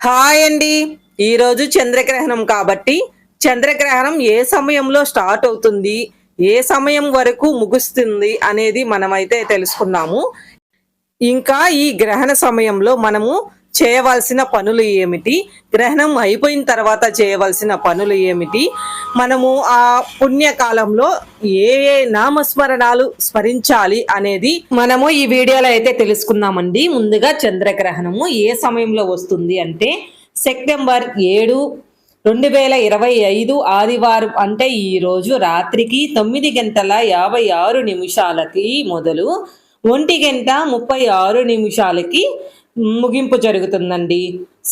Hi అండి. ఈరోజు చంద్రగ్రహణం కాబట్టి చంద్రగ్రహణం ఏ సమయంలో స్టార్ట్ అవుతుంది ఏ సమయం వరకు ముగుస్తుంది అనేది మనమైతే తెలుసుకున్నాము. ఇంకా ఈ గ్రహణ సమయంలో మనము చేయవలసిన పనులు ఏమిటి? గ్రహణం అయిపోయిన తర్వాత చేయవలసిన పనులు ఏమిటి? మనము ఆ పుణ్యకాలంలో ఏ ఏ నామస్మరణాలు స్మరించాలి అనేది మనము ఈ వీడియోలో అయితే తెలుసుకున్నామండి ముందుగా చంద్రగ్రహణము ఏ సమయంలో వస్తుంది అంటే సెప్టెంబర్ ఏడు రెండు వేల ఇరవై ఐదు ఆదివారం అంటే ఈరోజు రాత్రికి తొమ్మిది గంటల యాభై ఆరు నిమిషాలకి మొదలు ఒంటి గంట ముప్పై ఆరు నిమిషాలకి ముగింపు జరుగుతుందండి.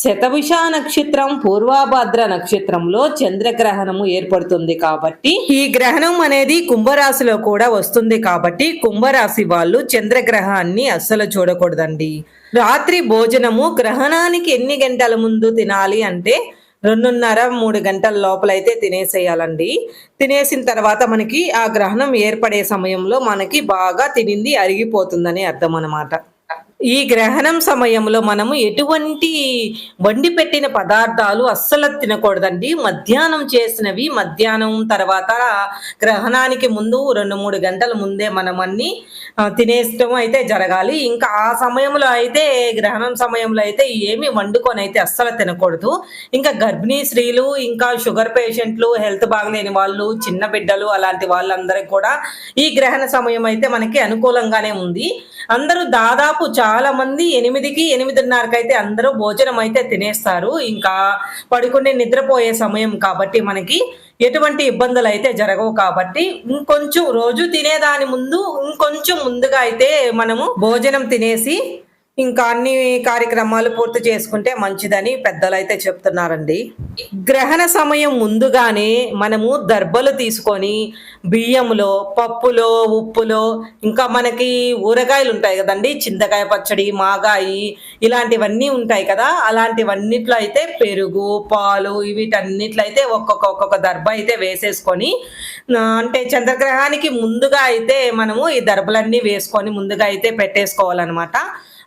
శతభిష నక్షత్రం పూర్వాభాద్ర నక్షత్రంలో చంద్రగ్రహణము ఏర్పడుతుంది కాబట్టి ఈ గ్రహణం అనేది కుంభరాశిలో కూడా వస్తుంది కాబట్టి కుంభరాశి వాళ్ళు చంద్రగ్రహాన్ని అస్సలు చూడకూడదండి. రాత్రి భోజనము గ్రహణానికి ఎన్ని గంటల ముందు తినాలి అంటే రెండున్నర మూడు గంటల లోపలైతే తినేసేయాలండి. తినేసిన తర్వాత మనకి ఆ గ్రహణం ఏర్పడే సమయంలో మనకి బాగా తినింది అరిగిపోతుందని అర్థం అన్నమాట ఈ గ్రహణం సమయంలో మనము ఎటువంటి వండి పెట్టిన పదార్థాలు అస్సలు తినకూడదండి. మధ్యాహ్నం చేసినవి మధ్యాహ్నం తర్వాత గ్రహణానికి ముందు రెండు మూడు గంటల ముందే మనం అన్ని ఆ, తినేయటం అయితే జరగాలి. ఇంకా ఆ సమయంలో అయితే గ్రహణం సమయంలో అయితే ఏమి వండుకొని అయితే అస్సలు తినకూడదు. ఇంకా గర్భిణీ స్త్రీలు ఇంకా షుగర్ పేషెంట్లు హెల్త్ బాగలేని వాళ్ళు చిన్న బిడ్డలు అలాంటి వాళ్ళందరికీ కూడా ఈ గ్రహణ సమయం అయితే మనకి అనుకూలంగానే ఉంది. అందరూ దాదాపు చాలా మంది ఎనిమిదికి ఎనిమిదిన్నరకి అయితే అందరూ భోజనం అయితే తినేస్తారు. ఇంకా పడుకునే నిద్రపోయే సమయం కాబట్టి మనకి ఎటువంటి ఇబ్బందులు అయితే జరగవు కాబట్టి ఇంకొంచెం రోజు తినేదాని ముందు ఇంకొంచెం ముందుగా అయితే మనము భోజనం తినేసి ఇంకా అన్ని కార్యక్రమాలు పూర్తి చేసుకుంటే మంచిదని పెద్దలు అయితే చెప్తున్నారండి. గ్రహణ సమయం ముందుగానే మనము దర్బలు తీసుకొని బియ్యంలో పప్పులో ఉప్పులో ఇంకా మనకి ఊరగాయలు ఉంటాయి కదండి చింతకాయ పచ్చడి మాగాయి ఇలాంటివన్నీ ఉంటాయి కదా అలాంటివన్నిట్లో అయితే పెరుగు పాలు వీటన్నిట్లో అయితే ఒక్కొక్క ఒక్కొక్క దర్భ అయితే వేసేసుకొని అంటే చంద్రగ్రహానికి ముందుగా అయితే మనము ఈ దర్భలన్నీ వేసుకొని ముందుగా అయితే పెట్టేసుకోవాలన్నమాట.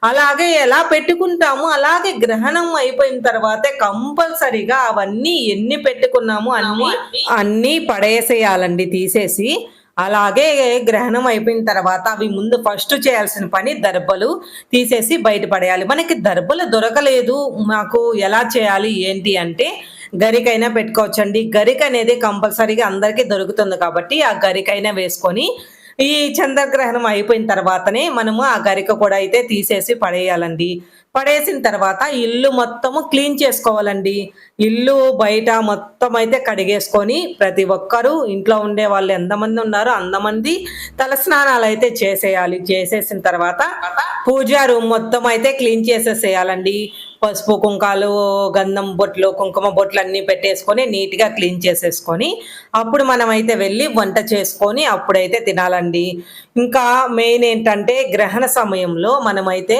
అలాగే ఎలా పెట్టుకుంటాము అలాగే గ్రహణం అయిపోయిన తర్వాతే కంపల్సరిగా అవన్నీ ఎన్ని పెట్టుకున్నాము అన్ని అన్ని పడేసేయాలండి తీసేసి. అలాగే గ్రహణం అయిపోయిన తర్వాత అవి ముందు ఫస్ట్ చేయాల్సిన పని దర్బలు తీసేసి బయట పడేయాలి. మనకి దర్బలు దొరకలేదు మాకు ఎలా చేయాలి ఏంటి అంటే గరికైనా పెట్టుకోవచ్చండి. గరిక అనేది కంపల్సరీగా అందరికీ దొరుకుతుంది కాబట్టి ఆ గరికైనా వేసుకొని ఈ చంద్రగ్రహణం అయిపోయిన తర్వాతనే మనము ఆ గరిక కూడా అయితే తీసేసి పడేయాలండి. పడేసిన తర్వాత ఇల్లు మొత్తము క్లీన్ చేసుకోవాలండి. ఇల్లు బయట మొత్తం అయితే కడిగేసుకొని ప్రతి ఒక్కరూ ఇంట్లో ఉండే వాళ్ళు ఎంతమంది ఉన్నారో అంతమంది తల స్నానాలు అయితే చేసేయాలి. చేసేసిన తర్వాత పూజా రూమ్ మొత్తం అయితే క్లీన్ చేసేసేయాలండి. పసుపు కుంకాలు గంధం బొట్లు కుంకుమ బొట్లు అన్నీ పెట్టేసుకొని నీట్గా క్లీన్ చేసేసుకొని అప్పుడు మనం అయితే వెళ్ళి వంట చేసుకొని అప్పుడైతే తినాలండి. ఇంకా మెయిన్ ఏంటంటే గ్రహణ సమయంలో మనమైతే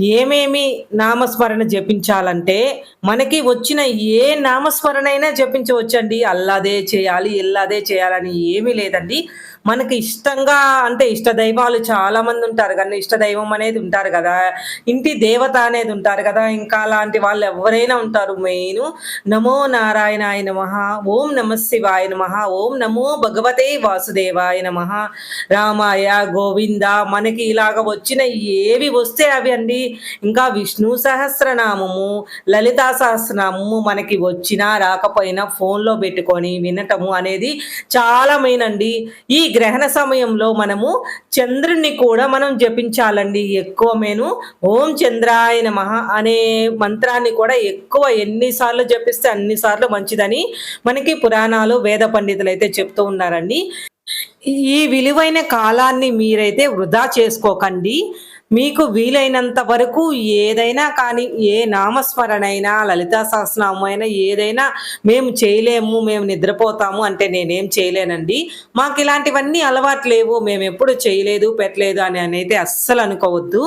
ఏమేమి నామస్మరణ జపించాలంటే మనకి వచ్చిన ఏ నామస్మరణ అయినా జపించవచ్చండి. అల్లాదే చేయాలి ఇల్లాదే చేయాలని ఏమీ లేదండి. మనకి ఇష్టంగా అంటే ఇష్ట దైవాలు చాలా మంది ఉంటారు కానీ ఇష్ట దైవం అనేది ఉంటారు కదా. ఇంటి దేవత అనేది ఉంటారు కదా. ఇంకా అలాంటి వాళ్ళు ఎవరైనా ఉంటారు. మెయిన్ నమో నారాయణాయ నమ ఓం నమ శివాయ నమ ఓం నమో భగవతే వాసుదేవాయ నమ రామాయ గోవింద మనకి ఇలాగ వచ్చిన ఏవి వస్తే అవి అండి. ఇంకా విష్ణు సహస్రనామము లలితా సహస్రనామము మనకి వచ్చినా రాకపోయినా ఫోన్లో పెట్టుకొని వినటము అనేది చాలా మెయిన్ అండి ఈ గ్రహణ సమయంలో మనము చంద్రుణ్ణి కూడా మనం జపించాలండి. ఎక్కువ మేను ఓం చంద్రాయ మహా అనే మంత్రాన్ని కూడా ఎక్కువ ఎన్నిసార్లు జపిస్తే అన్నిసార్లు మంచిదని మనకి పురాణాలు వేద పండితులు అయితే చెప్తూ ఉన్నారండి. ఈ విలువైన కాలాన్ని మీరైతే వృధా చేసుకోకండి. మీకు వీలైనంత వరకు ఏదైనా కానీ ఏ నామస్మరణ అయినా లలితా సహస్రనామం అయినా ఏదైనా మేము చేయలేము మేము నిద్రపోతాము అంటే నేనేం చేయలేనండి. మాకు ఇలాంటివన్నీ అలవాటు లేవు మేము ఎప్పుడు చేయలేదు పెట్టలేదు అని అనేది అస్సలు అనుకోవద్దు.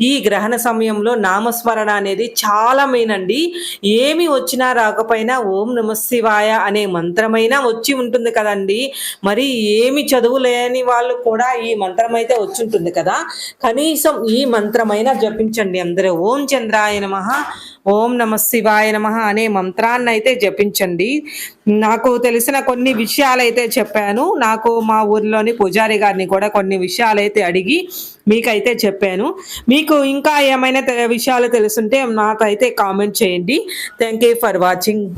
ఈ గ్రహణ సమయంలో నామస్మరణ అనేది చాలా మెయిన్ అండి. ఏమి వచ్చినా రాకపోయినా ఓం నమ శివాయ అనే మంత్రమైనా వచ్చి ఉంటుంది కదండి. మరి ఏమి చదువు లేని వాళ్ళు కూడా ఈ మంత్రం అయితే వచ్చి ఉంటుంది కదా. కనీసం ఈ మంత్రమైన జపించండి అందరూ. ఓం చంద్రాయ నమ ఓం నమ శివాయ నమ అనే మంత్రాన్ని అయితే జపించండి. నాకు తెలిసిన కొన్ని విషయాలు అయితే చెప్పాను. నాకు మా ఊర్లోని పూజారి గారిని కూడా కొన్ని విషయాలు అయితే అడిగి మీకైతే చెప్పాను. మీకు ఇంకా ఏమైనా తె- విషయాలు తెలుసుంటే నాకైతే కామెంట్ చేయండి. Thank you for watching.